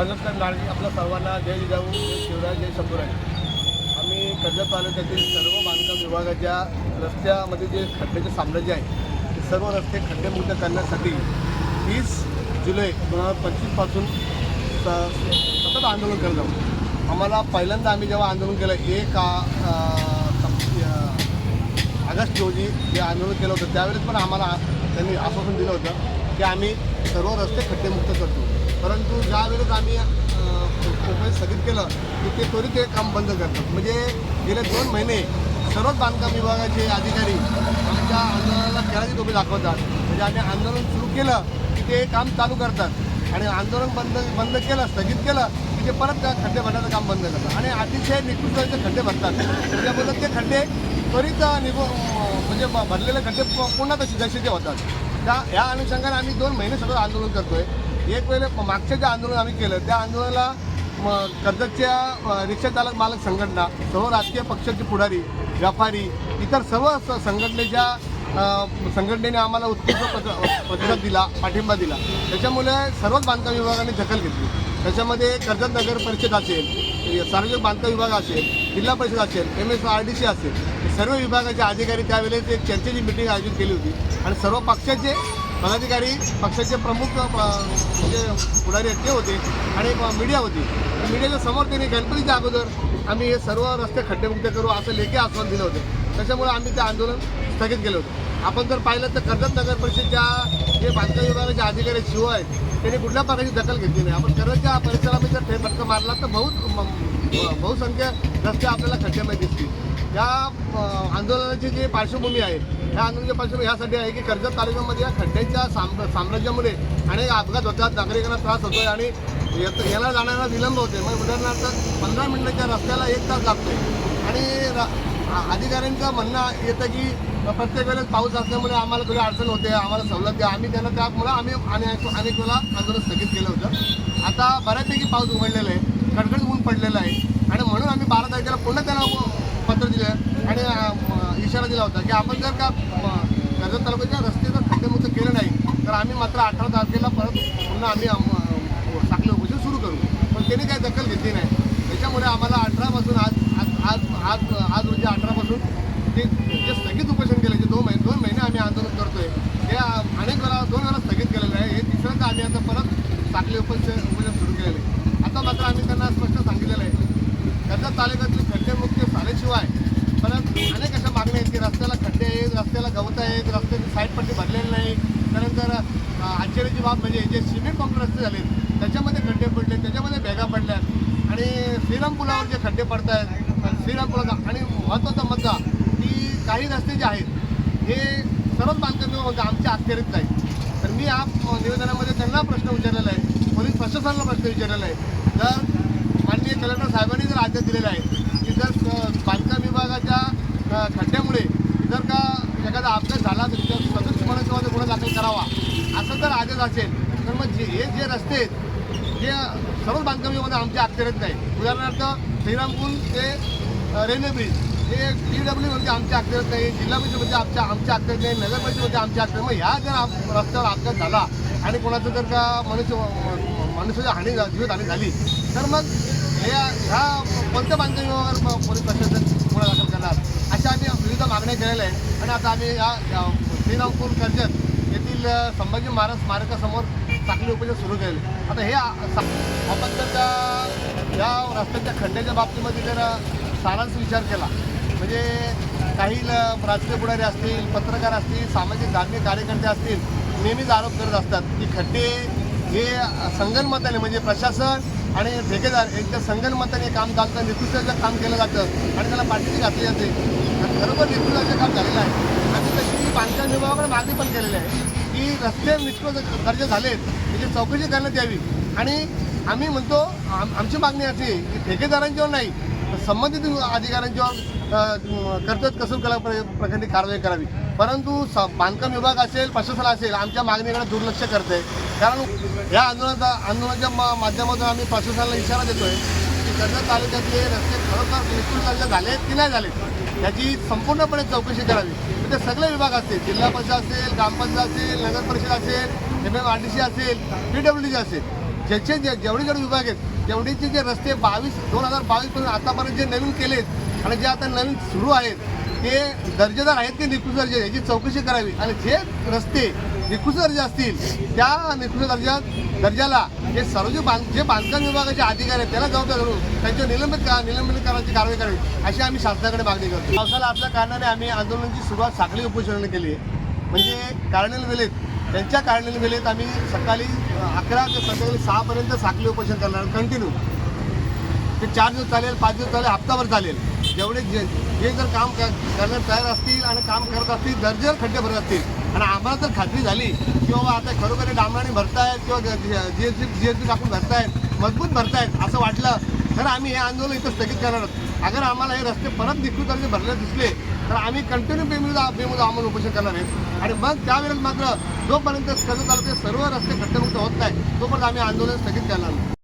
कर्जत लाडकी आपल्या सर्वांना जय जिजाऊ जय शिवराज जय शंभूराज आम्ही कर्जत तालुक्यातील सर्व बांधकाम विभागाच्या रस्त्यामध्ये जे खड्ड्याचे साम्राज्य आहे ते सर्व रस्ते खड्डेमुक्त करण्यासाठी तीस जुलै दोन हजार पंचवीसपासून स- सतत आंदोलन करत आहोत. आम्हाला पहिल्यांदा आम्ही जेव्हा आंदोलन केलं एक ऑगस्ट रोजी जे आंदोलन केलं होतं त्यावेळेस पण आम्हाला त्यांनी आश्वासन दिलं होतं की आम्ही सर्व रस्ते खड्डेमुक्त करतो. परंतु ज्या वेळेस आम्ही उपाय स्थगित केलं की ते त्वरित ते काम बंद करतात. म्हणजे गेले दोन महिने सर्वच बांधकाम विभागाचे अधिकारी आमच्या आंदोलनाला खेळाची टोपी दाखवतात. म्हणजे आम्ही आंदोलन सुरू केलं की ते काम चालू करतात. आणि आंदोलन बंद बंद केलं स्थगित केलं की ते परत त्या खड्डे भरण्याचं काम बंद करतात. आणि अतिशय निकृष्ट खड्डे भरतात त्याच्याबद्दल ते खड्डे त्वरित निघू म्हणजे भरलेले खड्डे पूर्ण पुन्हा तसे जसे ते होतात. त्या या अनुषंगाने आम्ही दोन महिने सतत आंदोलन करतोय. एक वेळे मागच्या जे आंदोलन आम्ही केलं त्या आंदोलनाला मग कर्जतच्या रिक्षा चालक मालक संघटना सर्व राजकीय पक्षाचे पुढारी व्यापारी इतर सर्व संघटनेच्या संघटनेने आम्हाला उत्कृष्ट पत्र प्रतिसाद दिला पाठिंबा दिला. त्याच्यामुळे सर्वच बांधकाम विभागाने दखल घेतली. त्याच्यामध्ये कर्जत नगर परिषद असेल सार्वजनिक बांधकाम विभाग असेल जिल्हा परिषद असेल M S R D C असेल सर्व विभागाचे अधिकारी त्यावेळेस एक चर्चेची मिटिंग आयोजित केली होती. आणि सर्व पक्षाचे पदाधिकारी पक्षाचे प्रमुख अ, म्हणजे पुढारी आहेत ते होते आणि मीडिया होती. मीडियाच्या समोर त्यांनी गणपतीच्या अगोदर आम्ही हे सर्व रस्ते खड्डेमुक्त करू असं लेखी आश्वासन दिलं होतं. त्याच्यामुळे आम्ही ते आंदोलन स्थगित केलं होतं. आपण जर पाहिलं तर कर्जत नगर परिषदच्या जे बांधकाम विभागाचे अधिकारी शिव आहेत त्यांनी कुठल्या प्रकारची दखल घेतली नाही. आपण कर्जतच्या परिसरामध्ये जर फेरफटका मारला तर बहुत बहुसंख्य रस्ते आपल्याला खड्ड्यामध्ये दिसतील. या आंदोलनाची जी पार्श्वभूमी आहे ह्या आंदोलनाची पार्श्वभूमी ह्यासाठी आहे की कर्जत तालुक्यामध्ये या खड्ड्यांच्या साम साम्राज्यामुळे अनेक अपघात होतात नागरिकांना त्रास होतोय आणि येत- याला जाण्याला विलंब होते मग उदाहरणार्थ पंधरा मिनिटाच्या रस्त्याला एक तास लागतोय. आणि अधिकाऱ्यांचं म्हणणं येतं की प्रत्येक वेळेस पाऊस असल्यामुळे आम्हाला थोडी अडचण होते आम्हाला सवलत द्या. आम्ही त्यांना त्यामुळे आम्ही अनेक अनेक वेळा आंदोलन स्थगित केलं होतं. आता बऱ्यापैकी पाऊस उघडलेला आहे कडकड ऊन पडलेलं आहे. आणि म्हणून आम्ही बारा तारखेला पुन्हा त्यांना पत्र दिलं. आणि इशारा दिला होता की आपण जर का कर्जत तालुक्याच्या रस्ते जर खड्डेमुक्त केलं नाही तर आम्ही मात्र अठरा तारखेला परत पुन्हा आम्ही साखळी उपोषण सुरू करू. पण त्यांनी काही दखल घेतली नाही. त्याच्यामुळे आम्हाला अठरापासून आज आज आज आज आज रोजी अठरापासून ते जे स्थगित उपोषण केलं जे दोन महिने दोन महिने आम्ही आंदोलन करतोय ते अनेक वेळा दोन वेळा स्थगित केलेलं आहे. हे तिसऱ्यांदा आम्ही आता परत साखळी उपोषण उपोषण सुरू केलेलं आहे आता मात्र आम्ही त्यांना स्पष्ट सांगितलेलं आहे कर्जत तालुक्यातील खड्डेमुक्त झाल्याशिवाय परत अनेक अशा मागण्या आहेत की रस्त्याला खड्डे आहेत रस्त्याला गवत आहेत रस्त्याची साईड पट्टी भरलेली नाही. त्यानंतर आश्चर्याची बाब म्हणजे जे सिमेंट कॉन्क्रीट रस्ते झाले त्याच्यामध्ये खड्डे पडले त्याच्यामध्ये भेगा पडल्या आणि श्रीराम पुलावर जे खड्डे पडत आहेत श्रीराम पुला आणि महत्त्वाचा मुद्दा की काही रस्ते जे आहेत हे सर्वच बांधकाम म्हणजे आमच्या अखत्यारीत नाही तर मी या निवेदनामध्ये त्यांना प्रश्न विचारलेला आहे पोलीस प्रशासनाला प्रश्न विचारलेला आहे. जर माननीय कलेक्टर साहेबांनी जर आदेश दिलेला आहे की जर स- बांधकाम विभागाच्या अ, खड्ड्यामुळे? जर का एखादा अपघात झाला तर त्यावर सतत किंवा गुन्हा दाखल करावा. असं जर आदेश असेल तर मग जे हे जे रस्ते आहेत जे सर्व बांधकामीमध्ये आमच्या अखत्यारीत नाही. उदाहरणार्थ श्रीरामपूर ते रेल्वे ब्रिज हे पी डब्ल्यू म्हणजे आमच्या अखत्यारीत नाही जिल्हा परिषदमध्ये आमच्या आमच्या अखत्यारीत नाही नगर परिषदेमध्ये आमच्या अखत्यारीत मग ह्या जर रस्त्यावर अपघात झाला आणि कोणाचं जर का मनुष्य मनुष्याची हानी झा- जीवितहानी झाली तर मग हे ह्या कोणत्या बांधकामीवर पोलीस प्रशासन गुन्हा दाखल करणार? निर्णय केलेला आहे. आणि आता आम्ही या या श्रीरामपूर कर्जत येथील संभाजी महाराज स्मारकासमोर चांगले उपयोग सुरू केले आता हे आपण जर त्या या रस्त्याच्या खड्ड्याच्या बाबतीमध्ये जर सारांश विचार केला म्हणजे काही ल- राजकीय पुढारी असतील पत्रकार असतील सामाजिक धार्मिक कार्यकर्ते असतील नेहमीच आरोप करत असतात की खड्डे हे संगणमताने म्हणजे प्रशासन आणि ठेकेदार यांच्या संगणमताने काम चालतं नेतृत्वाचं काम केलं जातं आणि त्याला पाठीशी घातली जाते. खरोखर नेतृत्वाचं काम झालेलं आहे. आणि तशी बांधकाम विभागाकडे मागणी पण केलेली आहे की रस्ते निष्कृत दर्जा झालेत. त्याची चौकशी करण्यात यावी. आणि आम्ही म्हणतो आम आमची मागणी अशी आहे की ठेकेदारांच्यावर नाही संबंधित अधिकाऱ्यांच्यावर कर्तव्य कसून कला प्र- प्रकरणी कारवाई करावी. परंतु स बांधकाम विभाग असेल प्रशासन असेल आमच्या मागणीकडे दुर्लक्ष करते. कारण या आंदोलनाचा आंदोलनाच्या मा- माध्यमातून आम्ही प्रशासनाला इशारा देतोय की कर्जत तालुक्यातले रस्ते खरोखर निष्कृत झाले की नाही झाले याची संपूर्णपणे चौकशी करावी. म्हणजे सगळे विभाग असतील जिल्हा परिषद असेल ग्रामपंचायत असेल नगर परिषद असेल M M R D C असेल पी डब्ल्यू डी असेल. ज्याचे जे जेवढे जेवढे विभाग आहेत जेवढीचे जे रस्ते बावीस दोन हजार बावीसपर्यंत आतापर्यंत जे नवीन केलेत आणि जे आता नवीन सुरू आहेत ते दर्जेदार आहेत की निकृष्ट दर्जे याची चौकशी करावी. आणि जे रस्ते निकृष्ट दर्जा असतील त्या निकृष्ट दर्जात दर्जाला जे सार्वजनिक बांध जे बांधकाम विभागाचे अधिकारी आहेत त्याला जबाबदार धरून त्यांच्या निलंबित करा निलंबित करण्याची कारवाई करावी अशी आम्ही शासनाकडे मागणी करतो. पावसाला आपल्या कारणाने आम्ही आंदोलनाची सुरुवात साखळी उपोषणाने केली म्हणजे कार्डिनल वेळेत त्यांच्या कार्डिनल वेळेत आम्ही सकाळी अकरा ते संध्याकाळी सहापर्यंत साखळी उपोषण करणार कंटिन्यू ते चार दिवस चालेल पाच दिवस चालेल हप्ताभर चालेल. जेवढे जे जे जर काम क- करण्यास तयार असतील आणि काम करत असतील दर्जेवर खड्डे भरत असतील. आणि आम्हाला जर खात्री झाली की बाबा आता खरोखर डांबराने भरतायत किंवा जी एस जी एस टाकून भरतायत मजबूत भरतायत असं वाटलं तर आम्ही हे आंदोलन इथं स्थगित करणार आहोत. अगर आम्हाला हे रस्ते परत निकृत दर्जे भरले दिसले तर आम्ही कंटिन्यू बेमुद बेमुद आम्हाला उपोषण करणार आहेत. आणि मग त्यावेळेस मात्र जोपर्यंत कर्जत तालुक्यात सर्व रस्ते खड्डेमुक्त होत नाही तोपर्यंत आम्ही आंदोलन स्थगित करणार